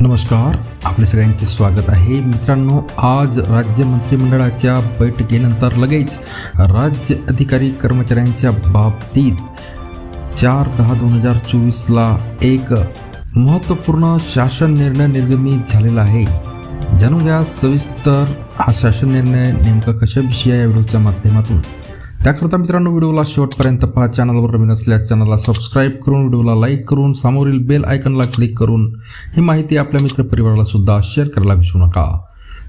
नमस्कार आपल्या सगळ्यांचे स्वागत आहे. मित्रांनो आज राज्य मंत्रिमंडळाच्या बैठकीनंतर लगेच राज्य अधिकारी कर्मचाऱ्यांच्या बाबतीत चार दहा दोन हजार चोवीसला एक महत्त्वपूर्ण शासन निर्णय निर्गमित झालेला आहे. जाणून घ्या सविस्तर हा शासन निर्णय नेमका कशाविषयी या व्हिडिओच्या माध्यमातून. त्याकरता मित्रांनो व्हिडिओला शेवटपर्यंत पहा. चॅनलवर नवीन असल्यास चॅनलला सबस्क्राईब करून व्हिडिओला लाईक करून समोरील बेल आयकनला क्लिक करून ही माहिती आपल्या मित्रपरिवाराला सुद्धा शेअर करायला विसरू नका.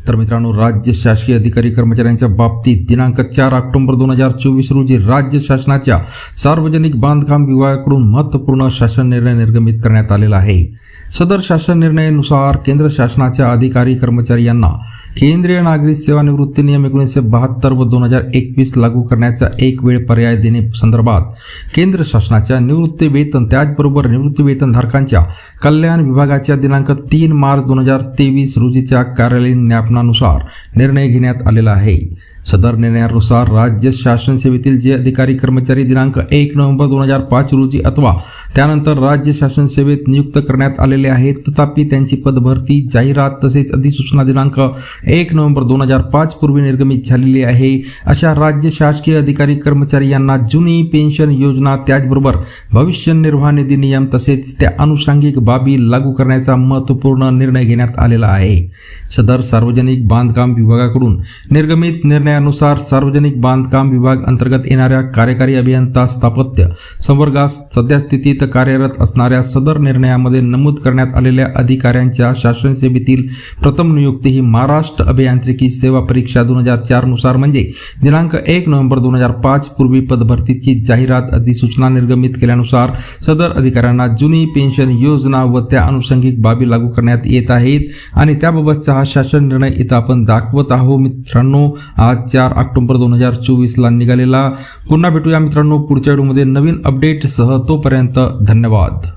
तर मित्रांनो राज्य शासकीय अधिकारी कर्मचाऱ्यांच्या बाबतीत दिनांक चार ऑक्टोबर दोन हजार चोवीस रोजी राज्य शासनाच्या सार्वजनिक बांधकाम विभागाकडून महत्त्वपूर्ण शासन निर्णय निर्गमित करण्यात आलेला आहे. सदर शासन निर्णयानुसार केंद्र शासनाच्या अधिकारी कर्मचारी यांना केंद्रीय नागरी सेवा निवृत्ती नियम एकोणीसशे बहात्तर व दोन हजार एकवीस लागू करण्याचा एक वेळ पर्याय देणे संदर्भात केंद्र शासनाच्या निवृत्ती वेतन त्याचबरोबर निवृत्ती वेतनधारकांच्या कल्याण विभागाच्या दिनांक तीन मार्च दोन हजार तेवीस रोजीच्या कार्यालयीन ज्ञापनानुसार निर्णय घेण्यात आलेला आहे. सदर निर्णयानुसार राज्य शासन सेवेतील जे अधिकारी कर्मचारी दिनांक एक नोव्हेंबर दोन हजार पाच रोजी अथवा त्यानंतर राज्य शासन सेवेत नियुक्त करण्यात आलेले आहेत. तथापि त्यांची पदभरती जाहिरात तसेच अधिसूचना दिनांक एक नोव्हेंबर दोन हजार पाच पूर्वी निर्गमित झालेली आहे. अशा राज्य शासकीय अधिकारी कर्मचारी यांना जुनी पेन्शन योजना त्याचबरोबर भविष्य निर्वाह निधी नियम तसेच त्या अनुषंगिक बाबी लागू करण्याचा महत्त्वपूर्ण निर्णय घेण्यात आलेला आहे. सदर सार्वजनिक बांधकाम विभागाकडून निर्गमित निर्णयानुसार सार्वजनिक बांधकाम विभाग अंतर्गत येणाऱ्या कार्यकारी अभियंता स्थापत्य संवर्गास सध्या स्थितीत कार्यरत असणाऱ्या सदर निर्णयामध्ये नमूद करण्यात आलेल्या अधिकाऱ्यांच्या शासन सेवेतील प्रथम नियुक्ती ही महाराष्ट्र अभियांत्रिकी सेवा परीक्षा दोन हजार चारनुसार म्हणजे दिनांक एक नोव्हेंबर दोन हजार पाच पूर्वी पदभरतीची जाहिरात अधिसूचना निर्गमित केल्यानुसार सदर अधिकाऱ्यांना जुनी पेन्शन योजना व त्या अनुषंगिक बाबी लागू करण्यात येत आहेत. आणि त्याबाबतचा हा शासन निर्णय इथं आपण दाखवत आहोत. मित्रांनो आज चार ऑक्टोबर दोन हजार चोवीसला निघालेला. पुन्हा भेटूया मित्रांनो पुढच्या व्हिडिओमध्ये. नवीन अपडेटसह तोपर्यंत धन्यवाद.